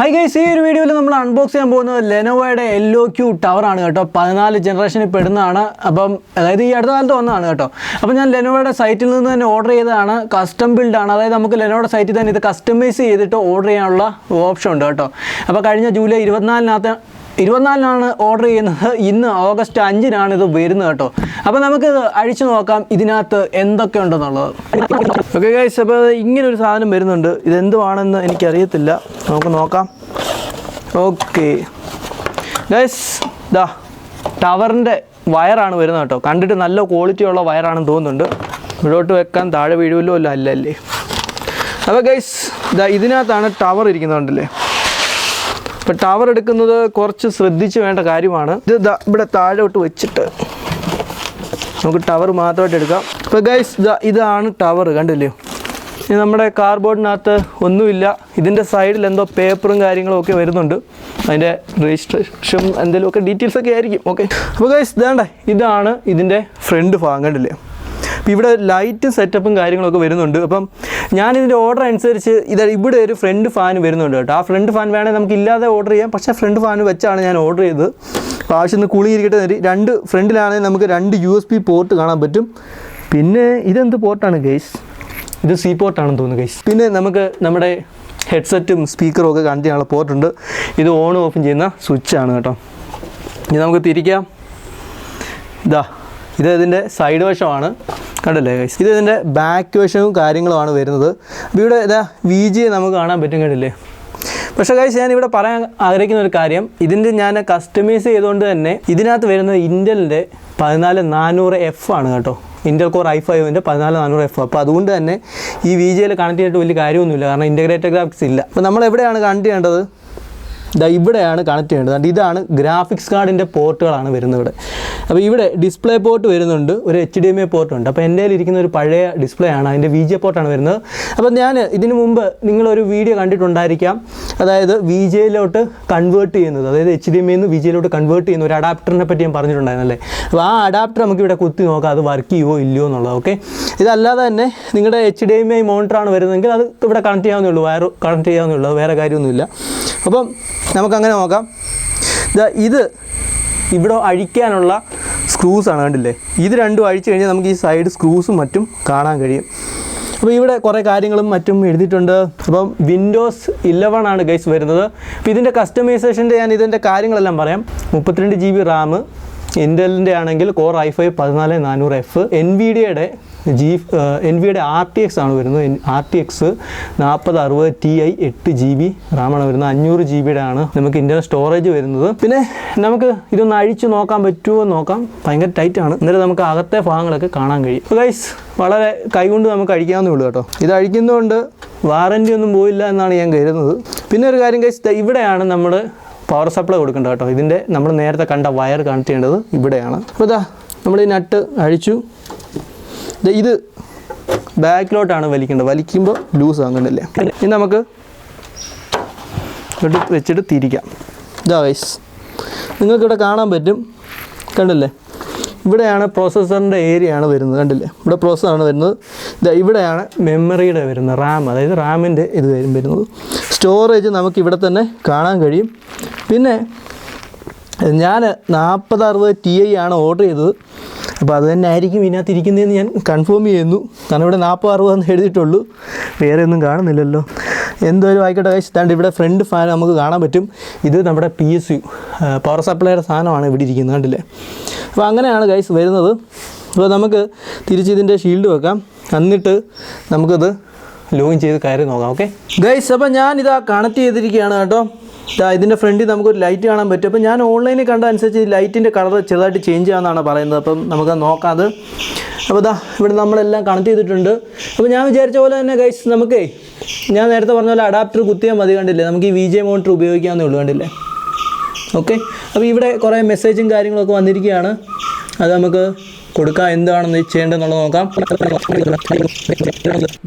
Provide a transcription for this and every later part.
High guys ഈ ഒരു വീഡിയോയിൽ നമ്മൾ അൺബോക്സ് ചെയ്യാൻ പോകുന്നത് ലെനോവയുടെ എല്ലോ ക്യൂ ടവർ ആണ് കേട്ടോ. പതിനാല് ജനറേഷനിൽ പെടുന്നതാണ്. അപ്പം അതായത് ഈ അടുത്ത കാലത്ത് വന്നതാണ് കേട്ടോ. അപ്പം ഞാൻ ലെനോവയുടെ സൈറ്റിൽ നിന്ന് തന്നെ ഓർഡർ ചെയ്തതാണ്. കസ്റ്റം ബിൽഡാണ് അതായത് നമുക്ക് ലെനോയുടെ സൈറ്റിൽ തന്നെ ഇത് കസ്റ്റമൈസ് ചെയ്തിട്ട് ഓർഡർ ചെയ്യാനുള്ള ഓപ്ഷൻ ഉണ്ട് കേട്ടോ. അപ്പോൾ കഴിഞ്ഞ ജൂലൈ ഇരുപത്തിനാലിനകത്ത് ഇരുപത്തിനാലിനാണ് ഓർഡർ ചെയ്യുന്നത്. ഇന്ന് ഓഗസ്റ്റ് അഞ്ചിനാണ് ഇത് വരുന്നത് കേട്ടോ. അപ്പോൾ നമുക്ക് അഴിച്ചു നോക്കാം ഇതിനകത്ത് എന്തൊക്കെ ഉണ്ടെന്നുള്ളത്. ഓക്കെ ഗൈസ് അപ്പോൾ ഇങ്ങനെ ഒരു സാധനം വരുന്നുണ്ട്. ഇത് ഇതെന്തുവാണെന്ന് എനിക്കറിയത്തില്ല. നമുക്ക് നോക്കാം. ഓക്കെ ഗൈസ് ദാ ടവറിന്റെ വയറാണ് വരുന്നത് കേട്ടോ. കണ്ടിട്ട് നല്ല ക്വാളിറ്റി ഉള്ള വയറാണെന്ന് തോന്നുന്നുണ്ട്. ഇവിടോട്ട് വെക്കാൻ താഴെ വീഴുമല്ലോ അല്ല? അല്ലേ അപ്പോൾ ഗൈസ് ഇതാ ഇതിനകത്താണ് ടവർ ഇരിക്കുന്നത് അപ്പോൾ ടവർ എടുക്കുന്നത് കുറച്ച് ശ്രദ്ധിച്ച് വേണ്ട കാര്യമാണ്. ഇത് ഇവിടെ താഴോട്ട് വെച്ചിട്ട് നമുക്ക് ടവർ മാത്രമായിട്ട് എടുക്കാം. അപ്പോൾ ഗൈസ് ഇതാണ് ടവർ കണ്ടില്ലയോ ഇനി നമ്മുടെ കാർബോർഡിനകത്ത് ഒന്നുമില്ല. ഇതിന്റെ സൈഡിൽ എന്തോ പേപ്പറും കാര്യങ്ങളും ഒക്കെ വരുന്നുണ്ട്. അതിന്റെ രജിസ്ട്രേഷൻ എന്തെങ്കിലുമൊക്കെ ഡീറ്റെയിൽസ് ഒക്കെ ആയിരിക്കും ഓക്കെ അപ്പോൾ ഗൈസ് ഇതാണ്ട. ഇതാണ് ഇതിന്റെ ഫ്രണ്ട് ഭാഗം കണ്ടില്ലേ? അപ്പോൾ ഇവിടെ ലൈറ്റും സെറ്റപ്പും കാര്യങ്ങളൊക്കെ വരുന്നുണ്ട്. അപ്പം ഞാൻ ഇതിന്റെ ഓർഡർ അനുസരിച്ച് ഇത് ഇവിടെ ഒരു ഫ്രണ്ട് ഫാൻ വരുന്നുണ്ട് കേട്ടോ. ആ ഫ്രണ്ട് ഫാൻ വേണമെങ്കിൽ നമുക്ക് ഇല്ലാതെ ഓർഡർ ചെയ്യാം. പക്ഷേ ഫ്രണ്ട് ഫാൻ വെച്ചാണ് ഞാൻ ഓർഡർ ചെയ്തത്. അപ്പോൾ ആവശ്യം കുളിയിരിക്കട്ടെ എന്ന് രണ്ട് ഫ്രണ്ടിലാണെങ്കിൽ നമുക്ക് രണ്ട് യു എസ് പി പോർട്ട് കാണാൻ പറ്റും. പിന്നെ ഇതെന്ത് പോർട്ടാണ് ഗൈസ് ഇത് സി പോർട്ടാണെന്ന് തോന്നുന്നു ഗൈസ് പിന്നെ നമുക്ക് നമ്മുടെ ഹെഡ്സെറ്റും സ്പീക്കറും ഒക്കെ കണക്ട് ചെയ്യാനുള്ള പോർട്ടുണ്ട് ഇത് ഓൺ ഓഫ് ചെയ്യുന്ന സ്വിച്ചാണ് കേട്ടോ. ഇനി നമുക്ക് തിരിക്കാം. ഇതാ ഇത് ഇതിന്റെ സൈഡ് വശമാണ്. കണ്ടല്ലേ ഗൈസ് ഇത് ഇതിന്റെ ബാക്ക് വശവും കാര്യങ്ങളുമാണ് വരുന്നത്. ഇവിടെ ഇതാ വി ജി നമുക്ക് കാണാൻ പറ്റും കണ്ടില്ലേ? പക്ഷേ ഗൈസ് ഞാൻ ഇവിടെ പറയാൻ ആഗ്രഹിക്കുന്ന ഒരു കാര്യം. ഇതിന്റെ ഞാൻ കസ്റ്റമൈസ് ചെയ്തുകൊണ്ട് തന്നെ ഇതിനകത്ത് വരുന്നത് ഇന്റലിന്റെ പതിനാല് നാനൂറ് എഫ് ആണ് കേട്ടോ. ഇന്റൽ കോർ ഐ ഫൈവിന്റെ പതിനാല് നാനൂറ് എഫ് അപ്പോൾ അതുകൊണ്ട് തന്നെ ഈ വി ജിയിൽ കണക്ട് ചെയ്തിട്ട് വലിയ കാര്യമൊന്നുമില്ല. കാരണം ഇന്റഗ്രേറ്റഡ് ഗ്രാഫിക്സ് ഇല്ല. അപ്പോൾ നമ്മൾ എവിടെയാണ് കണക്ട് ചെയ്യേണ്ടത്? ഇതാ ഇവിടെയാണ് കണക്ട് ചെയ്യേണ്ടത്. ഇതാണ് ഗ്രാഫിക്സ് കാർഡിന്റെ പോർട്ടുകളാണ് വരുന്നത് ഇവിടെ. അപ്പോൾ ഇവിടെ ഡിസ്പ്ലേ പോർട്ട് വരുന്നുണ്ട് ഒരു H D M I port ഉണ്ട്. അപ്പോൾ എന്റെ ഇരിക്കുന്ന ഒരു പഴയ ഡിസ്പ്ലേ ആണ് അതിന്റെ വി ജെ പോർട്ടാണ് വരുന്നത്. അപ്പോൾ ഞാൻ ഇതിനു മുമ്പ് നിങ്ങളൊരു വീഡിയോ കണ്ടിട്ടുണ്ടായിരിക്കാം. അതായത് വി ജെയിലോട്ട് കൺവേർട്ട് ചെയ്യുന്നത് അതായത് എച്ച് ഡി എം ഐന്ന് വി ജെയിലോട്ട് കൺവേർട്ട് ചെയ്യുന്ന ഒരു അഡാപ്റ്ററിനെ പറ്റി ഞാൻ പറഞ്ഞിട്ടുണ്ടായിരുന്നല്ലേ അപ്പോൾ ആ അഡാപ്റ്റർ നമുക്ക് ഇവിടെ കുത്തി നോക്കാം അത് വർക്ക് ചെയ്യുമോ ഇല്ലയോ എന്നുള്ളത് ഓക്കെ ഇതല്ലാതെ തന്നെ നിങ്ങളുടെ എച്ച് ഡി എം ഐ മോണിറ്ററാണ് വരുന്നതെങ്കിൽ അത് ഇവിടെ കണക്ട് ചെയ്യാവുന്നേ ഉള്ളൂ വയർ കണക്ട് ചെയ്യാവുന്നേ ഉള്ളൂ വേറെ കാര്യമൊന്നുമില്ല. അപ്പം നമുക്കങ്ങനെ നോക്കാം. ഇത് ഇവിടെ അഴിക്കാനുള്ള സ്ക്രൂസ് ആണ് കണ്ടില്ലേ? ഇത് രണ്ടും അഴിച്ചു കഴിഞ്ഞാൽ നമുക്ക് ഈ സൈഡ് സ്ക്രൂസും മറ്റും കാണാൻ കഴിയും. അപ്പോൾ ഇവിടെ കുറേ കാര്യങ്ങളും മറ്റും എഴുതിയിട്ടുണ്ട്. അപ്പം വിൻഡോസ് ഇലവൺ ആണ് ഗൈസ് വരുന്നത്. അപ്പോൾ ഇതിന്റെ കസ്റ്റമൈസേഷന്റെ ഞാൻ ഇതിന്റെ കാര്യങ്ങളെല്ലാം പറയാം. മുപ്പത്തിരണ്ട് ജി ബി റാം ഇന്റലിന്റെ ആണെങ്കിൽ കോർ ഐ ഫൈവ് പതിനാല് നാനൂറ് എഫ് എൻ വി ഡിയുടെ ജി എൻ വിയുടെ ആർ ടി എക്സ് ആണ് വരുന്നത്. ആർ ടി എക്സ് നാൽപ്പത് അറുപത് ടി ഐ എട്ട് ജി ബി റാമാണ് വരുന്നത്. അഞ്ഞൂറ് ജി ബിയുടെ ആണ് നമുക്ക് ഇന്റർണൽ സ്റ്റോറേജ് വരുന്നത്. പിന്നെ നമുക്ക് ഇതൊന്ന് അഴിച്ചു നോക്കാൻ പറ്റുമോ നോക്കാം. ഭയങ്കര ടൈറ്റ് ആണ്. എന്നിട്ട് നമുക്ക് അകത്തെ ഭാഗങ്ങളൊക്കെ കാണാൻ കഴിയും. ഗൈസ് വളരെ കൈകൊണ്ട് നമുക്ക് അഴിക്കാവുന്നേ ഉള്ളൂ കേട്ടോ. ഇത് അഴിക്കുന്നതുകൊണ്ട് വാറന്റി ഒന്നും പോയില്ല എന്നാണ് ഞാൻ കരുതുന്നത്. പിന്നെ ഒരു കാര്യം ഗൈസ് ഇവിടെയാണ് നമ്മൾ പവർ സപ്ലൈ കൊടുക്കേണ്ടത് കേട്ടോ. ഇതിന്റെ നമ്മൾ നേരത്തെ കണ്ട വയർ കണക്ട് ചെയ്യേണ്ടത് ഇവിടെയാണ്. അപ്പോൾ ഇതാ നമ്മൾ ഈ നട്ട് അഴിച്ചു. ഇത് ബാക്കിലോട്ടാണ് വലിക്കേണ്ടത്. വലിക്കുമ്പോൾ ലൂസ് ആകുന്നുണ്ടല്ലേ ഇനി നമുക്ക് വെച്ചിട്ട് തിരിക്കാം. ഇതാ വൈസ് നിങ്ങൾക്കിവിടെ കാണാൻ പറ്റും. കണ്ടില്ലേ? ഇവിടെയാണ് പ്രോസസ്സറിന്റെ ഏരിയ ആണ് വരുന്നത്. കണ്ടില്ലേ? ഇവിടെ പ്രോസസ്സറാണ് വരുന്നത്. ഇതാ ഇവിടെയാണ് മെമ്മറിയുടെ വരുന്നത്. റാം അതായത് റാമിന്റെ ഇത് വരും വരുന്നത്. സ്റ്റോറേജ് നമുക്ക് ഇവിടെ തന്നെ കാണാൻ കഴിയും. പിന്നെ ഞാൻ നാൽപ്പത് അറുപത് ടി ഐ ആണ് ഓർഡർ ചെയ്തത്. അപ്പോൾ അത് തന്നെ ആയിരിക്കും ഇതിനകത്ത് ഇരിക്കുന്നതെന്ന് ഞാൻ കൺഫേം ചെയ്യുന്നു. കാരണം ഇവിടെ നാൽപ്പത് അറുപതെന്ന് എഴുതിയിട്ടുള്ളൂ. വേറെ ഒന്നും കാണുന്നില്ലല്ലോ. എന്തായാലും ആയിക്കോട്ടെ. ദാണ്ട് ഇവിടെ ഫ്രണ്ട് ഫാൻ നമുക്ക് കാണാൻ പറ്റും. ഇത് നമ്മുടെ പി എസ് യു പവർ സപ്ലൈയുടെ സാധനമാണ് ഇവിടെ ഇരിക്കുന്നത്. കണ്ടില്ലേ? അപ്പോൾ അങ്ങനെയാണ് ഗൈസ് വരുന്നത്. അപ്പോൾ നമുക്ക് തിരിച്ച് ഇതിന്റെ ഷീൽഡ് വെക്കാം. എന്നിട്ട് നമുക്കത് ലോഗിൻ ചെയ്ത് കയറി നോക്കാം ഓക്കെ ഗൈസ് അപ്പോൾ ഞാനിതാ കണക്ട് ചെയ്തിരിക്കുകയാണ് കേട്ടോ. ഇതിന്റെ ഫ്രണ്ടിൽ നമുക്കൊരു ലൈറ്റ് കാണാൻ പറ്റും. അപ്പോൾ ഞാൻ ഓൺലൈനിൽ കണ്ട അനുസരിച്ച് ലൈറ്റിന്റെ കളർ ചെറുതായിട്ട് ചേഞ്ച് ചെയ്യാമെന്നാണ് പറയുന്നത്. അപ്പം നമുക്ക് നോക്കാം അത്. അപ്പോൾ ഇതാ ഇവിടെ നമ്മളെല്ലാം കണക്ട് ചെയ്തിട്ടുണ്ട്. അപ്പോൾ ഞാൻ വിചാരിച്ച പോലെ തന്നെ ഗൈസ് നമുക്കേ ഞാൻ നേരത്തെ പറഞ്ഞ പോലെ അഡാപ്റ്റർ കുത്തിയാൽ മതി കണ്ടില്ലേ? നമുക്ക് ഈ വി ജെ മോണിറ്റർ ഉപയോഗിക്കാമെന്നേ ഉള്ളൂ കണ്ടില്ലേ? ഓക്കെ അപ്പോൾ ഇവിടെ കുറേ മെസ്സേജും കാര്യങ്ങളൊക്കെ വന്നിരിക്കുകയാണ്. അത് നമുക്ക് കൊടുക്കാം എന്താണെന്ന് ചെയ്യേണ്ടതെന്നുള്ളത് നോക്കാം.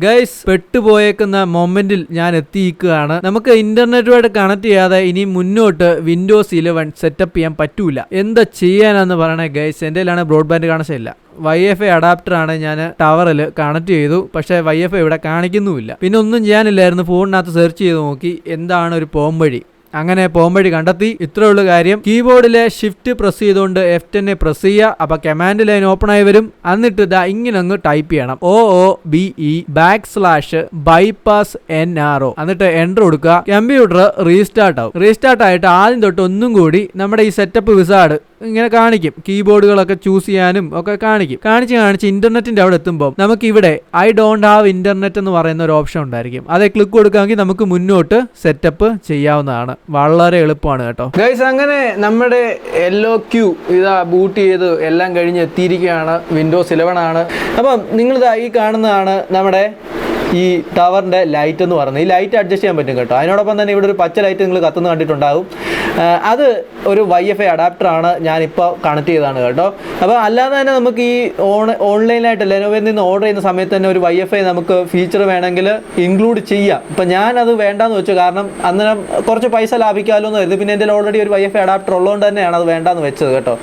ഗൈസ് പെട്ടുപോയേക്കുന്ന മൊമെന്റിൽ ഞാൻ എത്തിയിരിക്കുകയാണ്. നമുക്ക് ഇന്റർനെറ്റുമായിട്ട് കണക്ട് ചെയ്യാതെ ഇനി മുന്നോട്ട് വിൻഡോസ് ഇലവൻ സെറ്റപ്പ് ചെയ്യാൻ പറ്റൂല. എന്താ ചെയ്യാനാന്ന് പറയണേ ഗൈസ് എന്റെ കയ്യിലാണ് ബ്രോഡ്ബാൻഡ് കണക്ഷൻ ഇല്ല. വൈ എഫ് ഐ അഡാപ്റ്റർ ആണ് ഞാൻ ടവറിൽ കണക്ട് ചെയ്തു. പക്ഷേ വൈ എഫ് ഐ ഇവിടെ കാണിക്കുന്നുമില്ല. പിന്നെ ഒന്നും ചെയ്യാനില്ലായിരുന്നു. ഫോണിനകത്ത് സെർച്ച് ചെയ്ത് നോക്കി. എന്താണ് ഒരു പോംവഴി? അങ്ങനെ പോംവഴി കണ്ടെത്തി. ഇത്രേ ഉള്ളൂ കാര്യം. കീബോർഡിലെ ഷിഫ്റ്റ് പ്രസ് ചെയ്തുകൊണ്ട് എഫ് ടെന്നെ പ്രസ് ചെയ്യുക. അപ്പൊ കമാൻഡ് ലൈൻ ഓപ്പൺ ആയി വരും. എന്നിട്ട് ഇതാ ഇങ്ങനെ അങ്ങ് ടൈപ്പ് ചെയ്യണം. O O B E back slash bypass N R O എന്നിട്ട് എന്റർ കൊടുക്കുക. കമ്പ്യൂട്ടർ റീസ്റ്റാർട്ട് ആവും. റീസ്റ്റാർട്ട് ആയിട്ട് ആദ്യം തൊട്ട് ഒന്നും കൂടി നമ്മുടെ ഈ സെറ്റപ്പ് വിസാർഡ് ഇങ്ങനെ കാണിക്കും. കീബോർഡുകളൊക്കെ ചൂസ് ചെയ്യാനും ഒക്കെ കാണിക്കും. കാണിച്ച് കാണിച്ച് ഇന്റർനെറ്റിന്റെ അവിടെ എത്തുമ്പോൾ നമുക്ക് ഇവിടെ ഐ ഡോണ്ട് ഹാവ് ഇന്റർനെറ്റ് എന്ന് പറയുന്ന ഒരു ഓപ്ഷൻ ഉണ്ടായിരിക്കും. അതേ ക്ലിക്ക് കൊടുക്കാമെങ്കിൽ നമുക്ക് മുന്നോട്ട് സെറ്റപ്പ് ചെയ്യാവുന്നതാണ്. വളരെ എളുപ്പമാണ് കേട്ടോ. ഗൈസ് അങ്ങനെ നമ്മുടെ എല്ലോ ക്യൂ ഇതാ ബൂട്ട് ചെയ്ത് എല്ലാം കഴിഞ്ഞ് എത്തിയിരിക്കുകയാണ്. വിൻഡോസ് ഇലവൻ ആണ്. അപ്പം നിങ്ങളിതാ ഈ കാണുന്നതാണ് നമ്മുടെ ഈ ടവറിന്റെ ലൈറ്റ് എന്ന് പറയുന്നത്. ഈ ലൈറ്റ് അഡ്ജസ്റ്റ് ചെയ്യാൻ പറ്റും കേട്ടോ. അതിനോടൊപ്പം തന്നെ ഇവിടെ ഒരു പച്ച ലൈറ്റ് നിങ്ങൾ കത്തുന്ന കണ്ടിട്ടുണ്ടാകും അത് ഒരു വൈ എഫ് ഐ അഡാപ്റ്ററാണ് ഞാനിപ്പോൾ കണക്ട് ചെയ്തതാണ് കേട്ടോ. അപ്പോൾ അല്ലാതെ തന്നെ നമുക്ക് ഈ ഓൺ ഓൺലൈനായിട്ട് ലെനോവയിൽ നിന്ന് ഓർഡർ ചെയ്യുന്ന സമയത്ത് തന്നെ ഒരു വൈ എഫ് ഐ നമുക്ക് ഫീച്ചർ വേണമെങ്കിൽ ഇൻക്ലൂഡ് ചെയ്യാം. ഇപ്പം ഞാനത് വേണ്ടാന്ന് വെച്ചു. കാരണം അന്നേരം കുറച്ച് പൈസ ലാഭിക്കാമല്ലോ എന്ന് കരുതി. പിന്നെ എന്റെ ഓൾറെഡി ഒരു വൈ എഫ് ഐ അഡാപ്റ്റർ ഉള്ളതുകൊണ്ട് തന്നെയാണ് അത് വേണ്ടാന്ന് വെച്ചത് കേട്ടോ.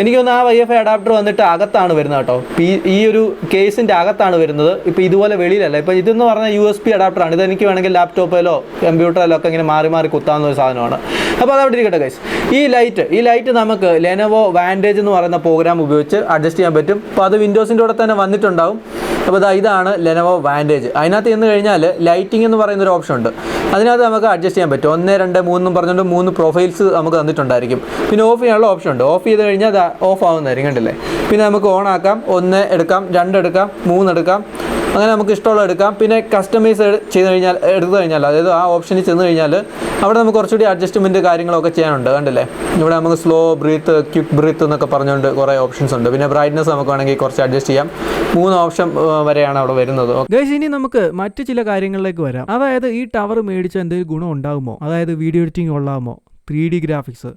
എനിക്കൊന്ന് ആ വൈ എഫ് ഐ അഡാപ്റ്റർ വന്നിട്ട് അകത്താണ് വരുന്നത് കേട്ടോ. ഈ ഒരു കേസിന്റെ അകത്താണ് വരുന്നത്. ഇപ്പോൾ ഇതുപോലെ വെളിയിലല്ല. ഇപ്പോൾ ഇതെന്ന് പറഞ്ഞാൽ യു എസ് പി അഡാപ്റ്ററാണ് ഇത് എനിക്ക് വേണമെങ്കിൽ ലാപ്ടോപ്പിലോ കമ്പ്യൂട്ടറിലോ ഒക്കെ ഇങ്ങനെ മാറി മാറി കുത്താവുന്ന ഒരു സാധനമാണ്. അപ്പോൾ അതവിടെ ഇരിക്കട്ടെ ഗൈസ് ഈ ലൈറ്റ് ഈ ലൈറ്റ് നമുക്ക് ലെനവോ വാൻഡേജ് എന്ന് പറയുന്ന പ്രോഗ്രാം ഉപയോഗിച്ച് അഡ്ജസ്റ്റ് ചെയ്യാൻ പറ്റും. അപ്പോൾ അത് വിൻഡോസിന്റെ കൂടെ തന്നെ വന്നിട്ടുണ്ടാവും. അപ്പോൾ ഇതാ ഇതാണ് ലെനവോ വാൻഡേജ് അതിനകത്ത് ചെന്ന് കഴിഞ്ഞാൽ ലൈറ്റിംഗ് എന്ന് പറയുന്ന ഒരു ഓപ്ഷൻ ഉണ്ട്. അതിനകത്ത് നമുക്ക് അഡ്ജസ്റ്റ് ചെയ്യാൻ പറ്റും. ഒന്ന് രണ്ട് മൂന്നും പറഞ്ഞുകൊണ്ട് മൂന്ന് പ്രൊഫൈൽസ് നമുക്ക് തന്നിട്ടുണ്ടായിരിക്കും. പിന്നെ ഓഫ് ചെയ്യാനുള്ള ഓപ്ഷൻ ഉണ്ട്. ഓഫ് ചെയ്ത് കഴിഞ്ഞാൽ അത് ഓഫ് ആവുന്നതായിരിക്കും കണ്ടില്ലേ? പിന്നെ നമുക്ക് ഓൺ ആക്കാം. ഒന്ന് എടുക്കാം രണ്ട് എടുക്കാം മൂന്ന് എടുക്കാം. അങ്ങനെ നമുക്ക് ഇഷ്ടമുള്ള എടുക്കാം. പിന്നെ കസ്റ്റമൈസ് ചെയ്ത് കഴിഞ്ഞാൽ എടുത്തു കഴിഞ്ഞാൽ അതായത് ആ ഓപ്ഷനിൽ ചെന്ന് കഴിഞ്ഞാൽ അവിടെ നമുക്ക് കുറച്ചുകൂടി അഡ്ജസ്റ്റ്മെന്റ് കാര്യങ്ങളൊക്കെ ചെയ്യാനുണ്ട്. കണ്ടില്ലേ? ഇവിടെ നമുക്ക് സ്ലോ ബ്രീത്ത് ക്വിക്ക് ബ്രീത്ത് എന്നൊക്കെ പറഞ്ഞുകൊണ്ട് കുറേ ഓപ്ഷൻസ് ഉണ്ട്. പിന്നെ ബ്രൈറ്റ്നസ് നമുക്ക് വേണമെങ്കിൽ കുറച്ച് അഡ്ജസ്റ്റ് ചെയ്യാം. മൂന്ന് ഓപ്ഷൻ വരെയാണ് അവിടെ വരുന്നത്. ഗൈസ് ഇനി നമുക്ക് മറ്റു ചില കാര്യങ്ങളിലേക്ക് വരാം. അതായത് ഈ ടവർ മേടിച്ച എന്തെങ്കിലും ഗുണം ഉണ്ടാകുമോ? അതായത് വീഡിയോ എഡിറ്റിംഗ് കൊള്ളാമോ? Three D graphics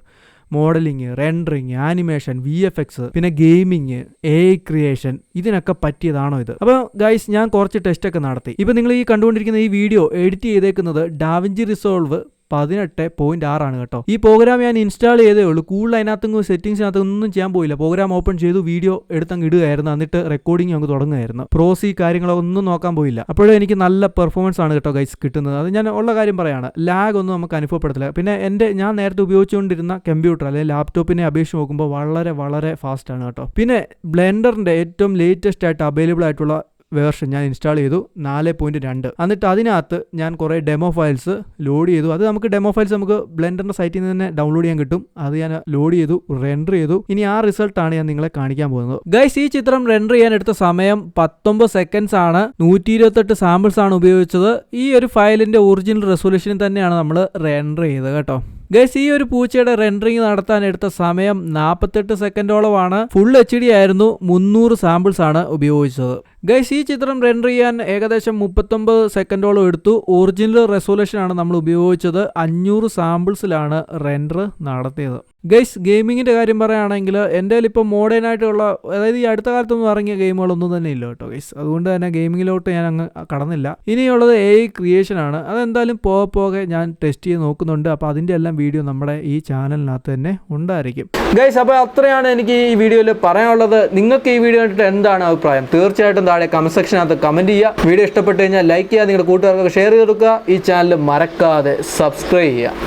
modeling rendering animation V F X പിന്നെ ഗെയിമിങ് എ ക്രിയേഷൻ ഇതിനൊക്കെ പറ്റിയതാണോ ഇത്? അപ്പോൾ ഗൈസ് ഞാൻ കുറച്ച് ടെസ്റ്റ് ഒക്കെ നടത്തി. ഇപ്പൊ നിങ്ങൾ ഈ കണ്ടുകൊണ്ടിരിക്കുന്ന ഈ വീഡിയോ എഡിറ്റ് ചെയ്തേക്കുന്നത് ഡാവിഞ്ചി റിസോൾവ് പതിനെട്ട് പോയിന്റ് ആറാണ് കേട്ടോ. ഈ പ്രോഗ്രാം ഞാൻ ഇൻസ്റ്റാൾ ചെയ്തേ ഉള്ളൂ. കൂടുതൽ അതിനകത്ത് സെറ്റിംഗ്സിനകത്ത് ഒന്നും ചെയ്യാൻ പോയില്ല. പ്രോഗ്രാം ഓപ്പൺ ചെയ്തു വീഡിയോ എടുത്തങ്ങ് ഇടുകയായിരുന്നു. എന്നിട്ട് റെക്കോർഡിംഗ് അങ്ങ് തുടങ്ങുകയായിരുന്നു. പ്രോസി കാര്യങ്ങളോ ഒന്നും നോക്കാൻ പോയില്ല. അപ്പോഴും എനിക്ക് നല്ല പെർഫോമൻസ് ആണ് കേട്ടോ ഗൈസ് കിട്ടുന്നത്. അത് ഞാൻ ഉള്ള കാര്യം പറയാണ്. ലാഗ് ഒന്നും നമുക്ക് അനുഭവപ്പെടത്തില്ല. പിന്നെ എന്റെ ഞാൻ നേരത്തെ ഉപയോഗിച്ചുകൊണ്ടിരുന്ന കമ്പ്യൂട്ടർ അല്ലെങ്കിൽ ലാപ്ടോപ്പിനെ അപേക്ഷിച്ച് നോക്കുമ്പോൾ വളരെ വളരെ ഫാസ്റ്റ് ആണ് കേട്ടോ. പിന്നെ ബ്ലെൻഡറിന്റെ ഏറ്റവും ലേറ്റസ്റ്റ് ആയിട്ട് അവൈലബിൾ ആയിട്ടുള്ള വേർഷൻ ഞാൻ ഇൻസ്റ്റാൾ ചെയ്തു നാല് പോയിന്റ് രണ്ട്. എന്നിട്ട് അതിനകത്ത് ഞാൻ കുറേ ഡെമോ ഫയൽസ് ലോഡ് ചെയ്തു. അത് നമുക്ക് ഡെമോ ഫയൽസ് നമുക്ക് ബ്ലെൻഡറിന്റെ സൈറ്റിൽ നിന്ന് തന്നെ ഡൗൺലോഡ് ചെയ്യാൻ കിട്ടും. അത് ഞാൻ ലോഡ് ചെയ്തു റെൻഡർ ചെയ്തു. ഇനി ആ റിസൾട്ടാണ് ഞാൻ നിങ്ങളെ കാണിക്കാൻ പോകുന്നത്. ഗൈസ് ഈ ചിത്രം റെൻഡർ ചെയ്യാൻ എടുത്ത സമയം പത്തൊമ്പത് സെക്കൻഡ്സ് ആണ്. നൂറ്റി ഇരുപത്തെട്ട് സാമ്പിൾസ് ആണ് ഉപയോഗിച്ചത്. ഈ ഒരു ഫയലിന്റെ ഒറിജിനൽ റെസൊല്യൂഷൻ തന്നെയാണ് നമ്മൾ റെൻഡർ ചെയ്തത് കേട്ടോ. ഗൈസ് ഈ ഒരു പൂച്ചയുടെ റെൻഡറിങ് നടത്താൻ എടുത്ത സമയം നാൽപ്പത്തെട്ട് സെക്കൻഡോളമാണ് ഫുൾ എച്ച് ഡി ആയിരുന്നു മുന്നൂറ് സാമ്പിൾസ് ആണ് ഉപയോഗിച്ചത്. ഗൈസ് ഈ ചിത്രം റെൻഡർ ചെയ്യാൻ ഏകദേശം മുപ്പത്തൊമ്പത് സെക്കൻഡോളം എടുത്തു. ഒറിജിനൽ റെസൊല്യൂഷനാണ് നമ്മൾ ഉപയോഗിച്ചത്. അഞ്ഞൂറ് സാമ്പിൾസിലാണ് റെൻഡർ നടത്തിയത്. ഗൈസ് ഗെയിമിങ്ങിന്റെ കാര്യം പറയുകയാണെങ്കിൽ എന്റെ കയ്യിൽ ഇപ്പോൾ മോഡേൺ ആയിട്ടുള്ള അതായത് ഈ അടുത്ത കാലത്തൊന്നും ഇറങ്ങിയ ഗെയിമുകളൊന്നും തന്നെ ഇല്ല കേട്ടോ ഗൈസ്. അതുകൊണ്ട് തന്നെ ഗെയിമിങ്ങിലോട്ട് ഞാൻ അങ്ങ് കടന്നില്ല. ഇനിയുള്ളത് എ ഐ ക്രിയേഷൻ ആണ്. അതെന്തായാലും പോകെ പോകെ ഞാൻ ടെസ്റ്റ് ചെയ്ത് നോക്കുന്നുണ്ട്. അപ്പോൾ അതിന്റെ എല്ലാം വീഡിയോ നമ്മുടെ ഈ ചാനലിനകത്ത് തന്നെ ഉണ്ടായിരിക്കും. ഗൈസ് അപ്പോൾ അത്രയാണ് എനിക്ക് ഈ വീഡിയോയിൽ പറയാനുള്ളത്. നിങ്ങൾക്ക് ഈ വീഡിയോ കണ്ടിട്ട് എന്താണ് അഭിപ്രായം? തീർച്ചയായിട്ടും താഴെ കമന്റ് സെക്ഷനകത്ത് കമന്റ് ചെയ്യുക. വീഡിയോ ഇഷ്ടപ്പെട്ട് കഴിഞ്ഞാൽ ലൈക്ക് ചെയ്യുക നിങ്ങളുടെ കൂട്ടുകാർക്ക് ഷെയർ ചെയ്ത് കൊടുക്കുക. ഈ ചാനൽ മറക്കാതെ സബ്സ്ക്രൈബ് ചെയ്യുക.